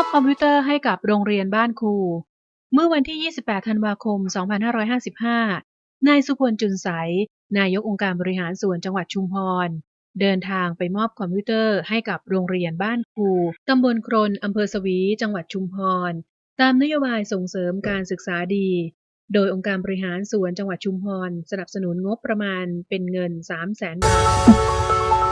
อบคอมพิวเตอร์ให้กับโรงเรียนบ้านครู เมื่อวันที่ 28 ธันวาคม 2555 นายสุพลจุนใส นายกองค์การบริหารส่วนจังหวัดชุมพร เดินทางไปมอบคอมพิวเตอร์ให้กับโรงเรียนบ้านครู ตำบลครนอำเภอสวี จังหวัดชุมพร ตามนโยบายส่งเสริมการศึกษาดี โดยองค์การบริหารส่วนจังหวัดชุมพร สนับสนุนงบประมาณเป็นเงิน 3 0 0 0 0 0 บาท